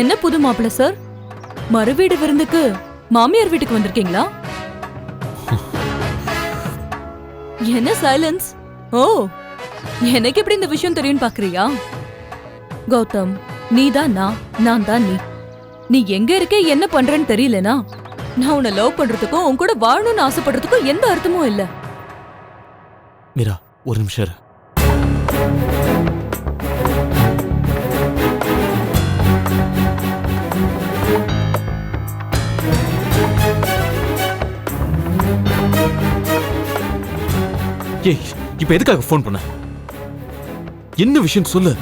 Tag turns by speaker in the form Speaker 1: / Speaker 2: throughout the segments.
Speaker 1: என்ன புது மாப்பிள்ள சார் மறு வீடு விருந்துக்கு மாமியார் வீட்டுக்கு வந்திருக்கீங்களா? என்ன சைலன்ஸ் ஓ எனக்கு எப்படி இந்த விஷயம் தெரியும்னு பாக்குறியா? கௌதம் நீ தான் நான் நான் தான் நீ. நீ எங்க இருக்க என்ன பண்றேன்னு தெரியலனா? நான் உன்னை லவ் பண்றதுக்கும் உன் கூட வாழணும்னு ஆசைப்படுறதுக்கும் எந்த அர்த்தமும் இல்ல.
Speaker 2: மீரா ஒரு நிமிஷம் ஏய் இப்ப எதுக்காக ஃபோன் பண்ண? என்ன விஷயம் சொல்லு.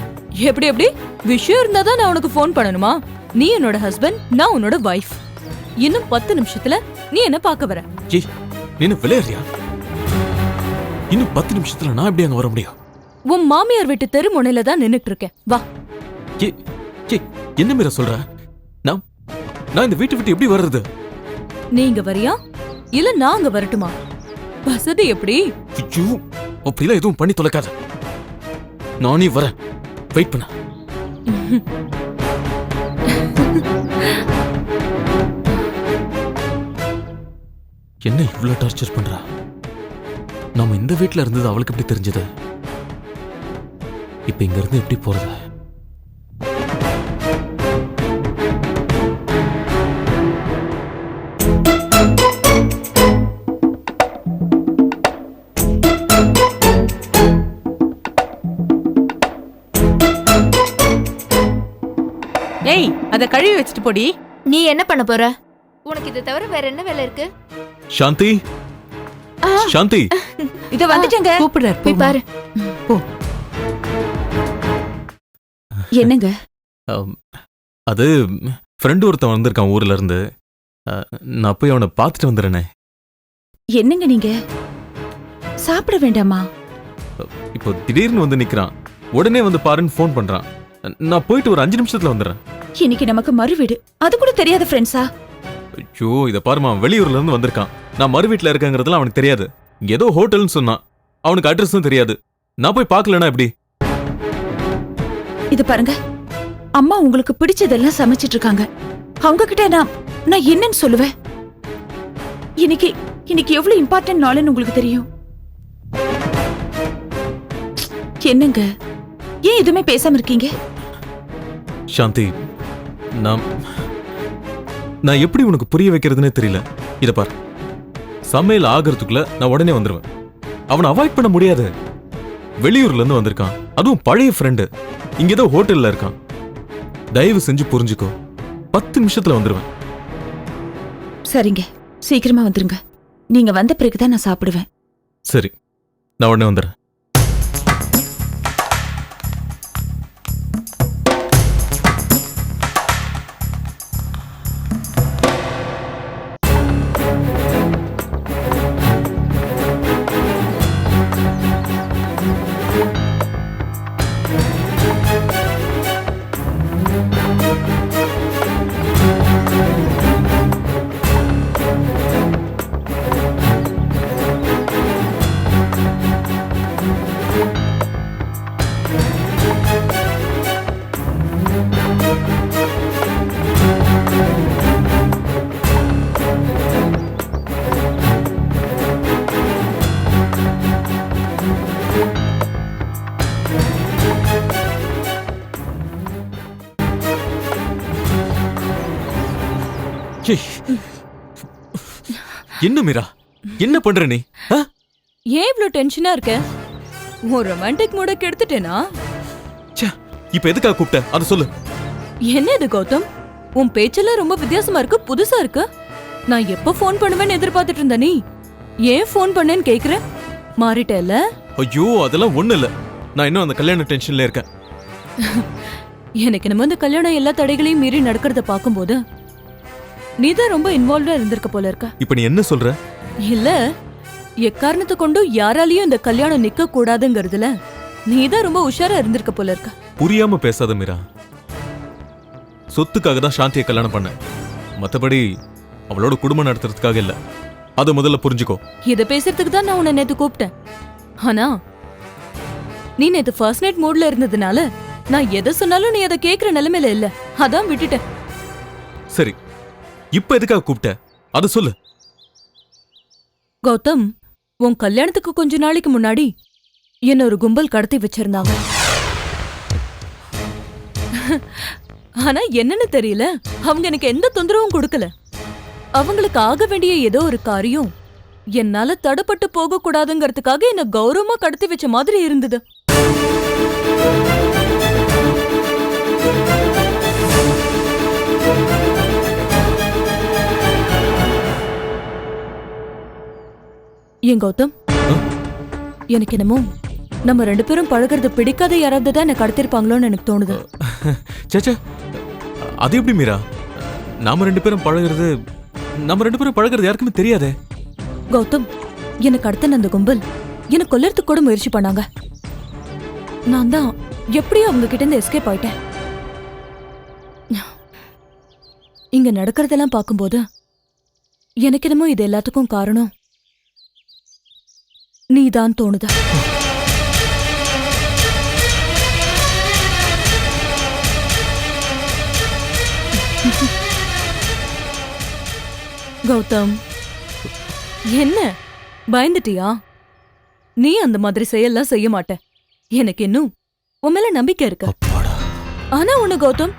Speaker 1: எப்படி எப்படி? விஷயம் இருந்தா தான் நான் உனக்கு ஃபோன் பண்ணணுமா? நீ என்னோட ஹஸ்பண்ட் நான் உன்னோட வைஃப் இன்னும் பத்து நிமிஷத்துல நீ என்ன பார்க்க வர?
Speaker 2: ஏய் நீ என்ன விளையாடுறியா? இன்னும் பத்து நிமிஷத்துல நான் எப்படி அங்க வர முடியும்?
Speaker 1: உன் மாமியார் வீட்டு தெருமுனையில தான் நின்னுட்டு இருக்கேன் வா.
Speaker 2: ஏய் ஏய் என்ன மீரா சொல்ற? நான் நான் இந்த வீட்டை விட்டு எப்படி வர்றது?
Speaker 1: நீ இங்க வரியா? இல்ல நான் அங்க வரட்டுமா? வசதி எப்படி?
Speaker 2: ஐயோ அப்படிலாம் எதுவும் பண்ணி தொலைக்காத. நானே வரேன். வெயிட் பண்ண. என்ன இவ்வளோ டார்ச்சர் பண்றா? நம்ம இந்த வீட்டில் இருந்தது அவளுக்கு எப்படி தெரிஞ்சது? இப்போ இங்கேருந்து எப்படி
Speaker 3: போகிறதா அத கழுவி வச்சுட்டு போடி.
Speaker 4: நீ என்ன பண்ண போற? உனக்கு இதை தவிர வேற என்ன வேலை இருக்கு?
Speaker 2: சாந்தி. சாந்தி.
Speaker 3: இத வந்துட்டேங்க. கூப்பிடுறாரு
Speaker 4: போய் பாரு.
Speaker 3: என்னங்க?
Speaker 2: அம், அது ஃப்ரெண்டு ஒருத்தன் வந்திருக்கான் ஊர்ல இருந்து. நான் போய் அவனை பார்த்துட்டு வந்துடுறேனே.
Speaker 3: என்னங்க நீங்க? சாப்பிட வேண்டாமா?
Speaker 2: இப்போ திடீர்னு வந்து நிக்கிறான். உடனே வந்து பாருன்னு ஃபோன் பண்றான். நான் போயிட்டு ஒரு அஞ்சு நிமிஷத்துல வந்துடுறேன்.
Speaker 3: இன்னைக்கு நமக்கு மறு வீடு அது கூட தெரியாத ஃப்ரெண்ட்ஸா
Speaker 2: ஐயோ இதை பாருமா வெளியூர்ல இருந்து வந்திருக்கான். நான் மறு வீட்டில் இருக்கேங்கிறதுலாம் அவனுக்கு தெரியாது. ஏதோ ஹோட்டல்னு சொன்னான். அவனுக்கு அட்ரஸும் தெரியாது. நான் போய் பார்க்கலனா எப்படி?
Speaker 3: இது பாருங்க. அம்மா உங்களுக்கு பிடிச்சதெல்லாம் சமைச்சிட்டு இருக்காங்க அவங்க கிட்ட நான் நான் என்னன்னு சொல்லுவேன்? இன்னைக்கு இன்னைக்கு எவ்வளவு இம்பார்ட்டன்ட் நாள்னு உங்களுக்கு தெரியும்? என்னங்க? ஏன் எதுவுமே பேசாம இருக்கீங்க?
Speaker 2: சாந்தி நான் நான் எப்படி உனக்கு புரிய வைக்கிறதுனே தெரியல. இதை பார். சமையல் ஆகிறதுக்குள்ள நான் உடனே வந்துடுவேன் அவனை அவாய்ட் பண்ண முடியாது. வெளியூர்ல இருந்து வந்திருக்கான். அதுவும் பழைய ஃப்ரெண்டு இங்க ஏதோ ஹோட்டல்ல இருக்கான். தயவு செஞ்சு புரிஞ்சுக்கோ. பத்து நிமிஷத்துல வந்துடுவேன்
Speaker 3: சரிங்க. சீக்கிரமா வந்துருங்க. நீங்க வந்த பிறகுதான் நான் சாப்பிடுவேன்.
Speaker 2: சரி. நான் உடனே வந்துடுறேன் என்ன மீரா? என்ன பண்ற நீ?
Speaker 1: ஏன் இவ்ளோ டென்ஷனா இருக்க? உன் ரொமான்டிக் மூட கெடுத்துட்டேனா?
Speaker 2: இப்ப எதுக்காக கூப்பிட்ட? அதை சொல்லு.
Speaker 1: என்ன இது கௌதம்? உன் பேச்செல்லாம் ரொம்ப வித்தியாசமா இருக்கு புதுசா இருக்கு. நான் எப்ப ஃபோன் பண்ணுவேன்னு எதிர்பார்த்துட்டு இருந்த நீ? ஏன் ஃபோன் பண்ணேன்னு கேக்குற? மாறிட்டேல்ல?
Speaker 2: ஐயோ அதெல்லாம் ஒண்ணு இல்ல. நான் இன்னும் அந்த கல்யாண டென்ஷன்ல இருக்கேன்.
Speaker 1: எனக்கு நம்ம இந்த கல்யாணம் எல்லா தடைகளையும் மீறி நடக்கிறத பாக்கும்போது நீதான் ரொம்ப இன்வால்வ்டா இருந்திருக்க போல இருக்க.
Speaker 2: இப்ப நீ என்ன சொல்ற?
Speaker 1: இல்ல எக்காரணத்தை கொண்டும் யாராலையும் இந்த கல்யாணம் நிக்க கூடாதுங்கிறதுல நீதான் ரொம்ப உஷாரா இருந்திருக்க போல இருக்க.
Speaker 2: புரியாம பேசாத மீரா. சொத்துக்காக தான் சாந்தியை கல்யாணம் பண்ணேன். மத்தபடி அவளோட குடும்பம் நடத்துறதுக்காக இல்ல. அதை முதல்ல புரிஞ்சுக்கோ.
Speaker 1: இத பேசுறதுக்கு தான் நான் உன்னை நேத்து கூப்பிட்டேன். ஆனா நீ நேத்து ஃபர்ஸ்ட் நைட் மூட்ல இருந்ததுனால நான் எதை சொன்னாலும் நீ அதை கேக்குற நிலைமையில இல்ல. அதான் விட்டுட்டேன்.
Speaker 2: சரி இப்ப எதுக்காக கூப்பிட்ட? அது சொல்லு.
Speaker 1: கௌதம் உன் கல்யாணத்துக்கு கொஞ்ச நாளைக்கு முன்னாடி என்ன ஒரு கும்பல் கடத்தி வச்சிருந்தாங்க. ஆனா என்னன்னு தெரியல. அவங்க எனக்கு எந்த தொந்தரவும் கொடுக்கல. அவங்களுக்கு ஆக வேண்டிய ஏதோ ஒரு காரியம் என்னால தடப்பட்டு போக கூடாதுங்கிறதுக்காக என்ன கௌரவமா கடத்தி வச்ச மாதிரி இருந்தது. ஏன் கௌதம்? எனக்கு என்னமோ நம்ம ரெண்டு பேரும் பழகுறது பிடிக்காத யாராவது தான் என்ன கடத்திருப்பாங்களோன்னு எனக்கு தோணுது.
Speaker 2: சேச்சே அது எப்படி மீரா? நாம ரெண்டு பேரும் பழகுறது நம்ம ரெண்டு பேரும் பழகுறது யாருக்குமே தெரியாதே.
Speaker 1: கௌதம் எனக்கு அடுத்த அந்த கும்பல் என்ன கொல்லறதுக்கு கூட முயற்சி பண்ணாங்க. நான் தான் எப்படியோ அவங்க கிட்ட இருந்து எஸ்கேப் ஆயிட்டேன். இங்க நடக்கிறதெல்லாம் பார்க்கும்போது எனக்கு என்னமோ இது எல்லாத்துக்கும் காரணம். நீதான் தோணுதா? கௌதம். என்ன? பயந்துட்டியா? நீ அந்த மாதிரி செயல்லாம் செய்ய மாட்ட. எனக்கு இன்னும் உன் மேல நம்பிக்கை இருக்கு. ஆனா உன்ன கௌதம்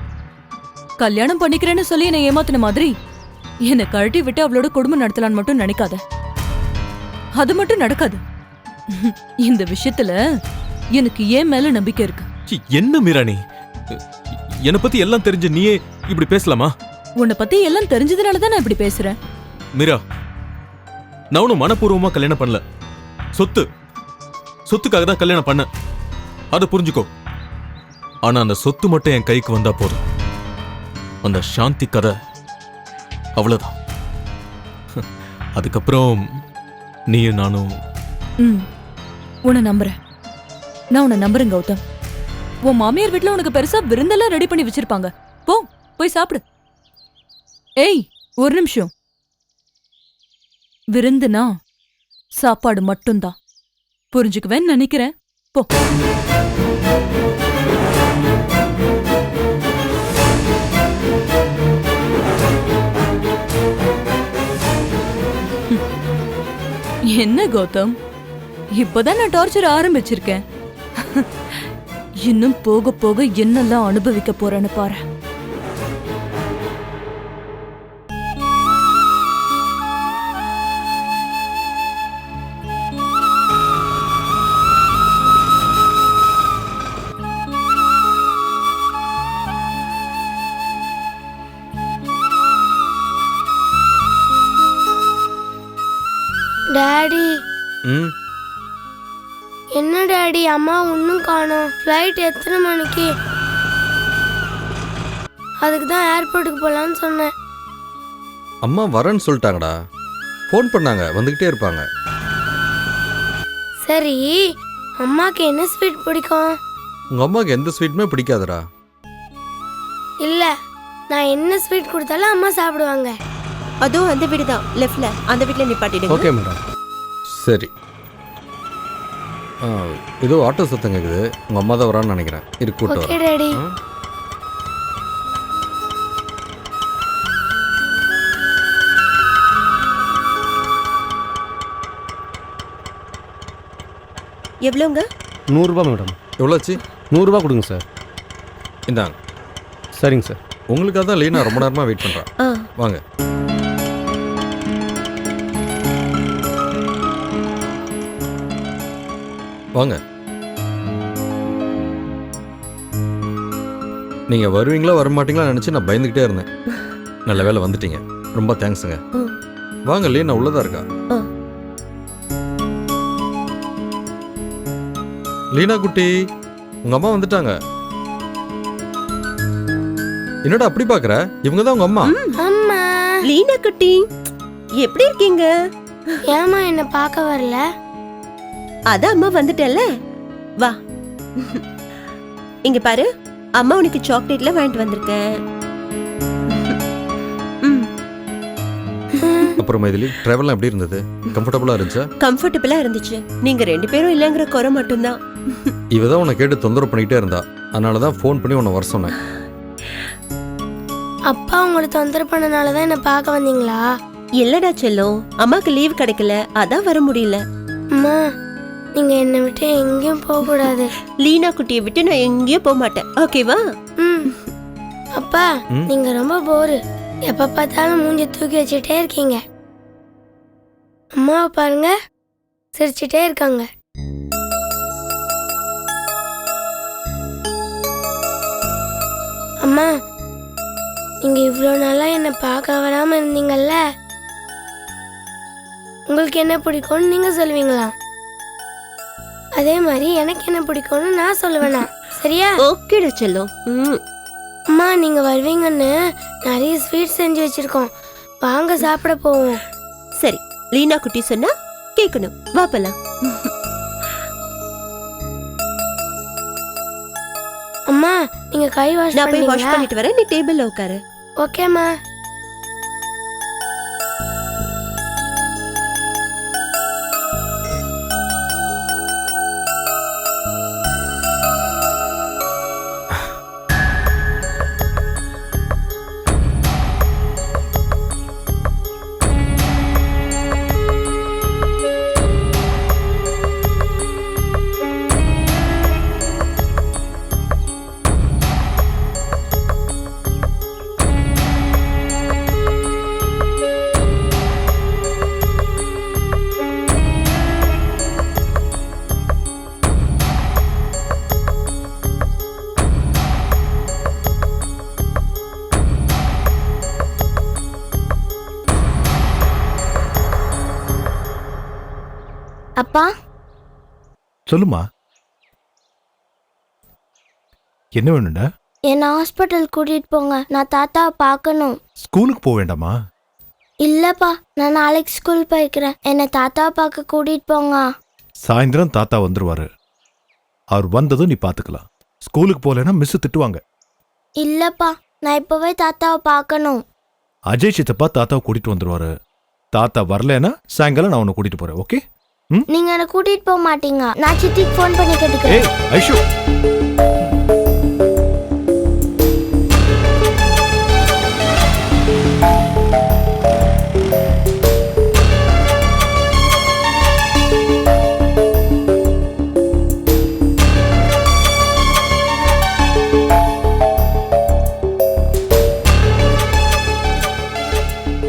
Speaker 1: கல்யாணம் பண்ணிக்கிறேன்னு சொல்லி என்னை ஏமாத்தின மாதிரி என்னை கழட்டி விட்டு அவளோட குடும்பம் நடத்தலான்னு மட்டும் நினைக்காத. அது மட்டும் நடக்காது. இந்த விஷயத்துல எனக்கு ஏன் மேல நம்பிக்கை இருக்கு?
Speaker 2: என்ன மீரா நீ? என்னை பத்தி எல்லாம் தெரிஞ்ச நீயே இப்படி பேசலாமா?
Speaker 1: உன்னை பத்தி எல்லாம் தெரிஞ்சதுனால தான் நான் இப்படி பேசுறேன்.
Speaker 2: மீரா நான் ஒன்றும் மனப்பூர்வமா கல்யாணம் பண்ணல. சொத்து சொத்துக்காக தான் கல்யாணம் பண்ணேன். அதை புரிஞ்சுக்கோ. ஆனா அந்த சொத்து மட்டும் என் கைக்கு வந்தா போதும். அந்த சாந்தி கதை அவ்வளவுதான். அதுக்கப்புறம் நீயும் நானும்
Speaker 1: உன்னை நம்புறேன். நான் உன்னை நம்புறேன் கௌதம். உன் மாமியார் வீட்டில் உனக்கு பெருசா விருந்தெல்லாம் ரெடி பண்ணி வச்சிருப்பாங்க. போ போய் சாப்பிடு. ஏய் ஒரு நிமிஷம். விருந்துனா சாப்பாடு மட்டும்தான். புரிஞ்சுக்குவேன்னு நினைக்கிறேன். போ. என்ன கௌதம்? இப்பதான் நான் டார்ச்சர் ஆரம்பிச்சிருக்கேன். இன்னும் போக போக என்னெல்லாம் அனுபவிக்க போறேன்னு பாரு.
Speaker 5: ஃப்ளைட் எத்தனை மணிக்கு? அதுக்கு தான் ஏர்போர்ட்டுக்கு போகலான்னு சொன்னேன்.
Speaker 6: அம்மா வரேன்னு சொல்லிட்டாங்கடா. ஃபோன் பண்ணாங்க வந்துக்கிட்டே இருப்பாங்க.
Speaker 5: சரி அம்மாக்கு என்ன ஸ்வீட் பிடிக்கும்?
Speaker 6: உங்கள் அம்மாவுக்கு எந்த ஸ்வீட்டுமே பிடிக்காதுடா.
Speaker 5: இல்லை நான் என்ன ஸ்வீட் கொடுத்தாலும் அம்மா சாப்பிடுவாங்க.
Speaker 7: அதுவும் அந்த வீடு தான் லெஃப்ட்ல அந்த வீட்ல நிப்பாட்டிடுங்க.
Speaker 6: ஓகே மேடம் சரி. ஏதோ ஆட்டோ சத்தம் கேட்குது உங்கள் அம்மா தான் வரான்னு நினைக்கிறேன். இரு கூட்டு
Speaker 5: ஓகே
Speaker 6: வரேன்.
Speaker 5: டாடி
Speaker 6: ஆ?
Speaker 7: எவ்வளோங்க?
Speaker 8: நூறுரூபா மேடம்.
Speaker 6: எவ்வளோச்சு?
Speaker 8: நூறுரூபா கொடுங்க சார்.
Speaker 6: இந்தாங்க.
Speaker 8: சரிங்க சார்.
Speaker 6: உங்களுக்காக தான் லீனா ரொம்ப நேரமாக வெயிட் பண்ணுறான் வாங்க. வாங்க. நீங்க வருவீங்களா வர மாட்டீங்களா நினைச்சு நான் பயந்துகிட்டே இருந்தேன். நல்ல வேளை வந்துட்டீங்க. ரொம்ப தேங்க்ஸுங்க. வாங்க லீனா உள்ளதா இருக்கா. லீனா குட்டி உங்க அம்மா வந்துட்டாங்க. என்னடா அப்படி பாக்குற? இவங்க தான் உங்க அம்மா.
Speaker 5: அம்மா.
Speaker 7: லீனா குட்டி எப்படி இருக்கீங்க?
Speaker 5: ஏம்மா என்னை பார்க்க வரல?
Speaker 7: அதான் அம்மா வந்துட்டல்ல வா. இங்க பாரு அம்மா உனக்கு சாக்லேட்ல வாங்கிட்டு வந்திருக்கேன்.
Speaker 6: அப்புறம் மைதிலி டிராவல்லாம் எப்படி இருந்தது? கம்ஃபர்டபுளா இருந்துச்சா?
Speaker 7: கம்ஃபர்டபுளா இருந்துச்சு. நீங்க ரெண்டு பேரும் இல்லங்கிற குறை மட்டும்தான்.
Speaker 6: இவ தான் உன்னை கேட்டு தொந்தரவு பண்ணிக்கிட்டே இருந்தா. அதனால தான் ஃபோன் பண்ணி உன்னை வர சொன்னேன்.
Speaker 5: அப்பா உங்களை தொந்தரவு பண்ணனால தான் என்னை பார்க்க வந்தீங்களா?
Speaker 7: இல்லடா செல்லம். அம்மாக்கு லீவ் கிடைக்கல. அதான் வர முடியல.
Speaker 5: அம்மா நீங்க என்னை விட்டு எங்கேயும் போக கூடாது
Speaker 7: லீனா குட்டியை விட்டு நான் எங்கேயும் போக மாட்டேன் ஓகேவா?
Speaker 5: ம். அப்பா? நீங்க ரொம்ப போரு. எப்ப பார்த்தாலும் மூஞ்சி தூக்கி வச்சுட்டே இருக்கீங்க. அம்மாவை பாருங்க. சிரிச்சிட்டே இருக்காங்க. அம்மா நீங்க இவ்வளோ நாளா என்னை பார்க்க வராம இருந்தீங்கல்ல? உங்களுக்கு என்ன பிடிக்கும்னு நீங்க சொல்லுவீங்களா? அதே மாதிரி எனக்கு என்ன பிடிக்கும்னு நான் சொல்லுவேனா? சரியா?
Speaker 7: ஓகேடா செல்லம். ம்.
Speaker 5: அம்மா நீங்க வருவீங்கன்னு நிறைய ஸ்வீட் செஞ்சு வச்சிருக்கோம். வாங்க சாப்பிட போவோம்.
Speaker 7: சரி லீனா குட்டி சொன்னா கேட்கணும் வா போலாம்.
Speaker 5: அம்மா நீங்க கை வாஷ்
Speaker 7: நான் போய் வாஷ் பண்ணிட்டு வரேன். நீ டேபிள்ல உட்காரு.
Speaker 5: ஓகேம்மா.
Speaker 9: சொல்லுமா? என்ன வேணும்டா?
Speaker 10: என்னை ஹாஸ்பிட்டல் கூட்டிட்டு போங்க. நான் தாத்தாவை பார்க்கணும்.
Speaker 9: ஸ்கூலுக்கு போக வேண்டாமா?
Speaker 10: இல்லப்பா நான் நாளைக்கு ஸ்கூல் போய்க்கிறேன். என்னை தாத்தாவை பார்க்க கூட்டிட்டு போங்க.
Speaker 9: சாயந்தரம் தாத்தா வந்துருவாரு. அவர் வந்ததும் நீ பார்த்துக்கலாம். ஸ்கூலுக்கு போகலைன்னா மிஸ் திட்டுவாங்க.
Speaker 10: இல்லப்பா நான் இப்பவே தாத்தாவை பார்க்கணும்.
Speaker 9: அஜய் சித்தப்பா தாத்தாவை கூட்டிட்டு வந்துருவாரு. தாத்தா வரலைன்னா சாயங்காலம் நான் உன்னை கூட்டிட்டு போறேன் ஓகே?
Speaker 10: நீங்க என்னை கூட்டிட்டு போக மாட்டீங்க. நான் சித்திக்கு ஃபோன் பண்ணி கேட்டுக்கிறேன்.
Speaker 9: ஏய் ஐஷு.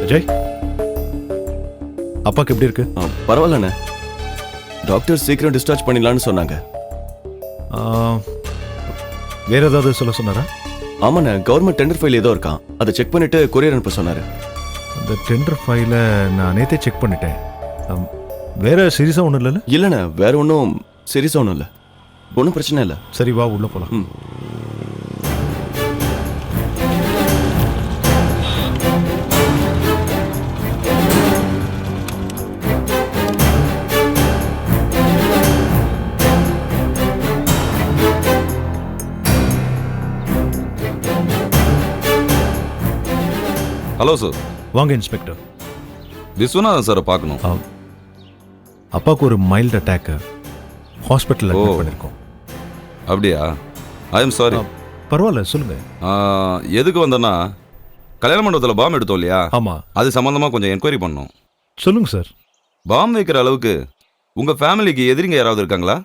Speaker 9: அஜய் அப்பாக்கு எப்படி இருக்கு?
Speaker 11: பரவாயில்லண்ணே. டாக்டர் சீக்கிரம் டிஸ்சார்ஜ் பண்ணிடலான்னு சொன்னாங்க.
Speaker 9: வேற ஏதாவது சொல்ல சொன்னாரா?
Speaker 11: ஆமாண்ணே கவர்மெண்ட் டெண்டர் ஃபைல் ஏதோ இருக்கான் அதை செக் பண்ணிட்டு கொரியர் அனுப்ப சொன்னாரு.
Speaker 9: அந்த டெண்டர் ஃபைலை நான் நேத்தே செக் பண்ணிட்டேன். அம், வேற சீரியஸாக ஒன்றும் இல்லைல்ல?
Speaker 11: இல்லைண்ணே வேற ஒன்றும் சீரியஸாக ஒன்றும் இல்லை. ஒன்றும் பிரச்சனை இல்லை.
Speaker 9: சரி வா உள்ள போலாம்.
Speaker 11: ம்.
Speaker 12: ஹலோ சார்
Speaker 9: வாங்க இன்ஸ்பெக்டர்.
Speaker 12: விஸ்வநாதன் சாரை பார்க்கணும்.
Speaker 9: அப்பாவுக்கு ஒரு மைல்டு அட்டாக் ஹாஸ்பிட்டலில். அட்மிட் பண்ணியிருக்கோம்
Speaker 12: அப்படியா? ஐ எம் சாரி
Speaker 9: பரவாயில்ல சொல்லுங்க.
Speaker 12: எதுக்கு வந்தேன்னா கல்யாண மண்டபத்தில் பாம் எடுத்தோம் இல்லையா?
Speaker 9: ஆமா.
Speaker 12: அது சம்மந்தமாக கொஞ்சம் என்கொயரி பண்ணோம்
Speaker 9: சொல்லுங்க சார்
Speaker 12: பாம் வைக்கிற அளவுக்கு உங்கள் ஃபேமிலிக்கு எதிரிங்க யாராவது இருக்காங்களா?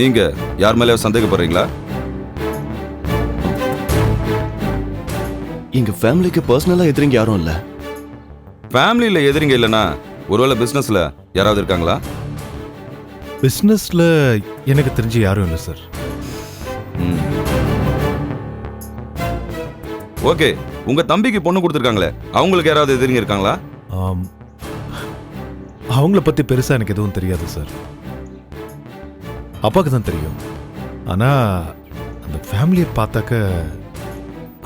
Speaker 12: நீங்க யார் மேலே சந்தேகப்படுறீங்களா?
Speaker 11: எங்க ஃபேமிலிக்கு பர்சனலாக எதிரிங்க யாரும் இல்லை.
Speaker 12: ஃபேமிலியில் எதிரிங்க இல்லைன்னா ஒருவேளை பிஸ்னஸில் யாராவது இருக்காங்களா?
Speaker 9: பிஸ்னஸில் எனக்கு தெரிஞ்சு யாரும் இல்லை சார்.
Speaker 12: ஓகே உங்க தம்பிக்கு பொண்ணு கொடுத்துருக்காங்களே அவங்களுக்கு யாராவது எதிரிங்க இருக்காங்களா?
Speaker 9: ஆம், அவங்கள பற்றி பெருசாக எனக்கு எதுவும் தெரியாது சார் அப்பாவுக்கு தான் தெரியும். ஆனால் அந்த ஃபேமிலியை பார்த்தாக்க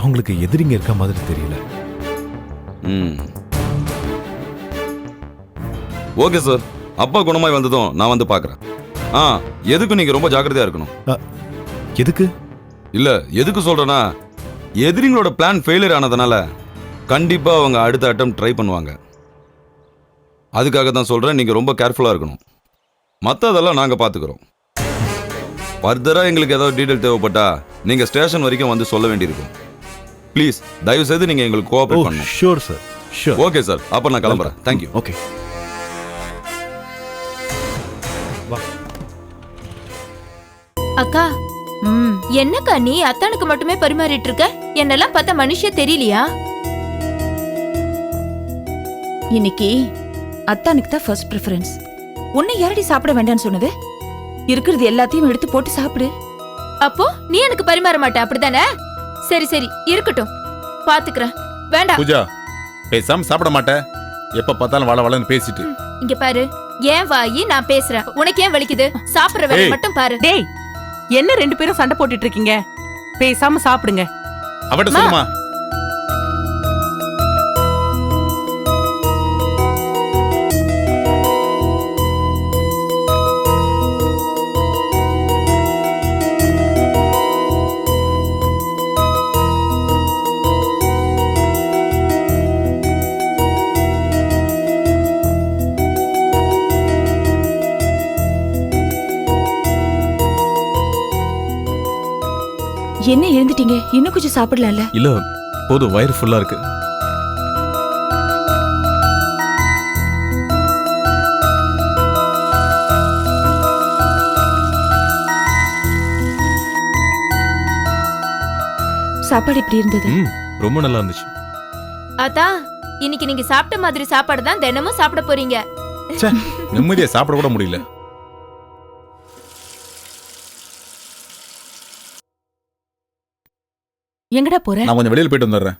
Speaker 9: அவங்களுக்கு எதிரிங்க இருக்க மாதிரி தெரியல.
Speaker 12: ம். ஓகே சார் அப்பா குணமாய் வந்ததும் நான் வந்து பார்க்குறேன். ஆ எதுக்கும் நீங்கள் ரொம்ப ஜாக்கிரதையாக இருக்கணும்?
Speaker 9: எதுக்கு?
Speaker 12: இல்லை எதுக்கு சொல்கிறேன்னா எதிரிங்களோட பிளான் ஃபெயிலியர் ஆனதுனால கண்டிப்பாக அவங்க அடுத்த அட்டம் ட்ரை பண்ணுவாங்க. அதுக்காக தான் சொல்கிறேன் நீங்கள் ரொம்ப கேர்ஃபுல்லாக இருக்கணும். மற்றதெல்லாம் நாங்கள் பார்த்துக்குறோம் ஃபர்தராக எங்களுக்கு ஏதாவது டீட்டெயில் தேவைப்பட்டா நீங்கள் ஸ்டேஷன் வரைக்கும் வந்து சொல்ல வேண்டியிருக்கும். ப்ளீஸ் தயவு செய்து நீங்கள் எங்களுக்கு கோஆப்ரேட் பண்ணணும்.
Speaker 13: Sure sir sure
Speaker 12: okay sir அப்போ நான் கிளம்புறேன். தேங்க்யூ
Speaker 11: ஓகே
Speaker 4: அக்கா
Speaker 3: ம்
Speaker 4: என்னக்கா நீ அத்தானுக்கு மட்டுமே பரிமாறிட்டு இருக்க? என்னெல்லாம் பார்த்தா மனுஷ தெரியலையா?
Speaker 3: இன்னைக்கு அத்தானுக்கு தான் ஃபர்ஸ்ட் ப்ரிஃபரன்ஸ் உன்னை யாரடி சாப்பிட வேண்டாம்னு சொன்னது? இருக்கிறது எல்லாத்தையும் எடுத்து போட்டு சாப்பிடு.
Speaker 4: அப்போ நீ எனக்கு பரிமாற மாட்ட அப்படிதானே சரி சரி இருக்கட்டும். பாத்துக்கிறேன். வேண்டாம்.
Speaker 13: பூஜா பேசாம சாப்பிட மாட்டேன் எப்ப பார்த்தாலும் வள வளன்னு பேசிட்டு.
Speaker 4: இங்க பாரு. ஏன் வாயி நான் பேசுறேன். உனக்கு ஏன் வலிக்குது? சாப்பிடுற வேலை
Speaker 13: ஏய்.
Speaker 4: மட்டும் பாரு.
Speaker 14: டேய் என்ன ரெண்டு பேரும் சண்டை போட்டுட்டு இருக்கீங்க? பேசாம சாப்பிடுங்க.
Speaker 13: அவட்ட சொல்லுமா?
Speaker 3: என்ன எழுந்துட்டீங்க? இன்னும் கொஞ்சம் சாப்பிடலாம்ல?
Speaker 2: இல்ல போதும் வயிறு ஃபுல்லா இருக்கு.
Speaker 3: சாப்பாடு எப்படி இருந்தது?
Speaker 2: ம் ரொம்ப நல்லா இருந்துச்சு.
Speaker 4: அதான் இன்னைக்கு நீங்க சாப்பிட்ட மாதிரி சாப்பாடு தான் தினமும் சாப்பிட போறீங்க.
Speaker 13: நிம்மதியா சாப்பிட கூட முடியல.
Speaker 14: எங்கடா போற?
Speaker 13: நான் கொஞ்சம் வெளியில போயிட்டு வந்துடுறேன்.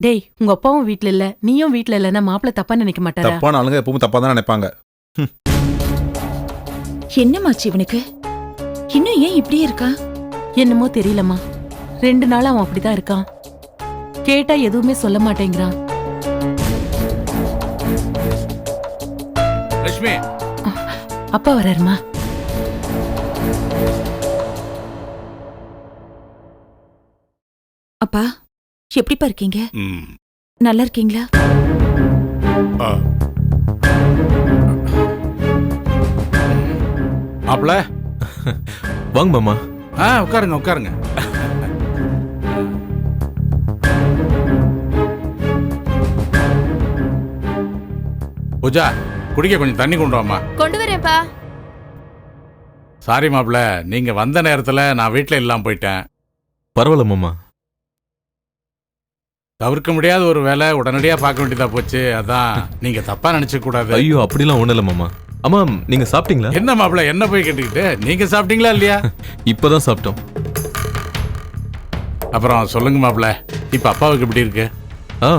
Speaker 14: டேய் உங்க அப்பாவும் வீட்ல இல்ல. நீயும் வீட்ல இல்லன்னா மாப்பிள்ள தப்பா நினைக்க மாட்டாரா?
Speaker 13: தப்பான ஆளுங்க எப்பவும் தப்பா தான் நினைப்பாங்க
Speaker 3: என்னமாச்சு இவனுக்கு? இன்னும் ஏன் இப்படியே இருக்கா?
Speaker 14: என்னமோ தெரியலம்மா. ரெண்டு நாளா அவன் அப்படிதான் இருக்கான். கேட்டா எதுவுமே சொல்ல மாட்டேங்கிறான்.
Speaker 13: லட்சுமி.
Speaker 14: அப்பா வராருமா?
Speaker 3: அப்பா எப்படிப்பா இருக்கீங்க?
Speaker 13: ம்.
Speaker 3: நல்லா இருக்கீங்களா?
Speaker 13: மாப்பிள
Speaker 2: வாங்க மாமா.
Speaker 13: ஆ உட்காருங்க உட்காருங்க. பூஜா குடிக்க கொஞ்சம் தண்ணி கொண்டு வாமா
Speaker 4: கொண்டு வரேன்ப்பா.
Speaker 13: சாரி மாப்பிள நீங்க வந்த நேரத்துல நான் வீட்ல இல்லாம போயிட்டேன்.
Speaker 2: பரவாயில்ல மாமா.
Speaker 13: தவிர்க்க முடியாத ஒரு வேலை உடனடியா பார்க்க வேண்டியதா போச்சு. அதான் நீங்க தப்பா நினைச்ச கூடாது.
Speaker 2: ஐயோ அப்படிலாம் ஒண்ணு இல்ல மாமா. அம்மா நீங்க சாப்பிட்டீங்களா?
Speaker 13: என்ன மாப்பிள என்ன போய் கேட்டுக்கிட்டு? நீங்க சாப்பிட்டீங்களா இல்லையா?
Speaker 2: இப்பதான் சாப்பிட்டோம்.
Speaker 13: அப்புறம் சொல்லுங்க மாப்பிள இப்ப அப்பாவுக்கு எப்படி இருக்கு?
Speaker 2: ஆ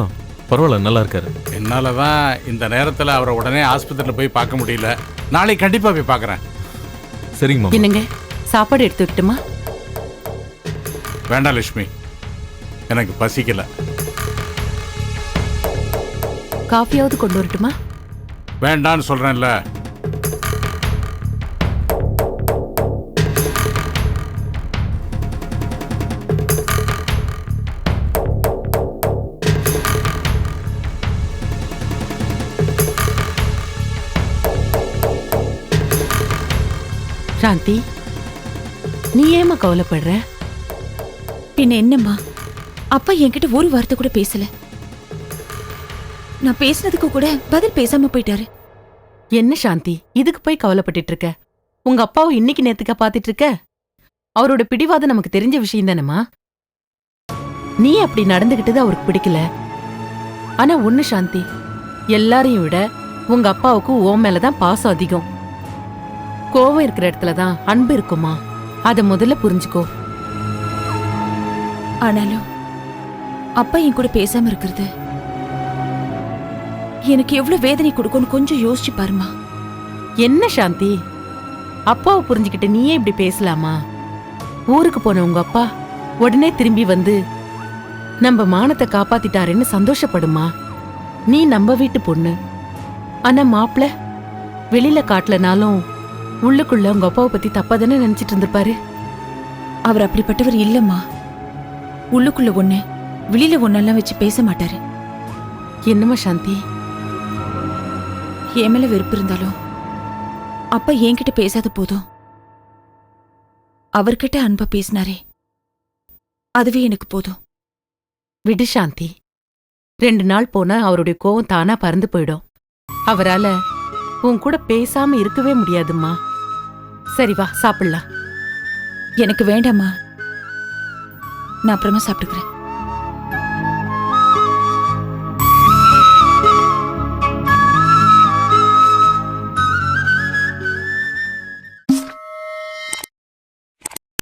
Speaker 2: பரவாயில்ல நல்லா இருக்காரு.
Speaker 13: என்னால தான் இந்த நேரத்துல அவரை உடனே ஆஸ்பத்திரியில் போய் பார்க்க முடியல. நாளைக்கு கண்டிப்பா போய் பார்க்கறேன்.
Speaker 2: சரிங்க மாமா.
Speaker 14: என்னங்க சாப்பாடு எடுத்து வைக்கட்டுமா
Speaker 13: வேண்டாம் லட்சுமி எனக்கு பசிக்கல.
Speaker 14: காஃபியாவது கொண்டு வரட்டுமா?
Speaker 13: வேண்டான்னு சொல்றேன்ல.
Speaker 14: சாந்தி நீ ஏமா கவலைப்படுற?
Speaker 3: பின்ன என்னம்மா? அப்பா என்கிட்ட ஒரு வார்த்தை கூட பேசல. நான் பேசினதுக்கு கூட பதில் பேசாம போயிட்டாரு.
Speaker 14: என்ன சாந்தி? இதுக்கு போய் கவலைப்பட்டுட்டு இருக்க உங்க அப்பாவை இன்னைக்கு நேத்துக்கா பாத்துட்டு இருக்க அவரோட பிடிவாதம் நமக்கு தெரிஞ்ச விஷயம் தானேமா நீ அப்படி நடந்துகிட்டது அவருக்கு பிடிக்கல. ஆனா ஒண்ணு சாந்தி எல்லாரையும் விட உங்க அப்பாவுக்கு உன் மேலதான் பாசம் அதிகம். கோவம் இருக்கிற இடத்துல தான் அன்பு இருக்குமா? அத முதல்ல புரிஞ்சுக்கோ.
Speaker 3: ஆனாலும் அப்பா என் கூட பேசாம இருக்கிறது எனக்கு எவ்வளவு வேதனை கொடுக்கும்னு கொஞ்சம் யோசிச்சு பாருமா
Speaker 14: என்ன சாந்தி? அப்பாவை புரிஞ்சுக்கிட்டு நீயே இப்படி பேசலாமா? ஊருக்கு போன உங்க அப்பா உடனே திரும்பி வந்து நம்ம மானத்தை காப்பாத்திட்டாருன்னு சந்தோஷப்படுமா? நீ நம்ம வீட்டு பொண்ணு. ஆனா மாப்பிள வெளியில காட்டலனாலும் உள்ளுக்குள்ள உங்க அப்பாவை பத்தி தப்பா தானே நினைச்சிட்டு இருந்திருப்பாரு?
Speaker 3: அவர் அப்படிப்பட்டவர் இல்லம்மா. உள்ளுக்குள்ள ஒண்ணு வெளியில ஒன்னெல்லாம் வச்சு பேச மாட்டாரு.
Speaker 14: என்னம்மா சாந்தி?
Speaker 3: என் மேல வெறுப்பு இருந்தாலும் அப்பா என்கிட்ட பேசாத போதும். அவர்கிட்ட அன்பா பேசினாரே. அதுவே எனக்கு போதும்.
Speaker 14: விடு சாந்தி. ரெண்டு நாள் போனா அவருடைய கோவம் தானா பறந்து போயிடும். அவரால உன் கூட பேசாம இருக்கவே முடியாதும்மா. சரி வா சாப்பிடலாம்.
Speaker 3: எனக்கு வேண்டாம்மா. நான் அப்புறமா சாப்பிட்டுக்கிறேன்.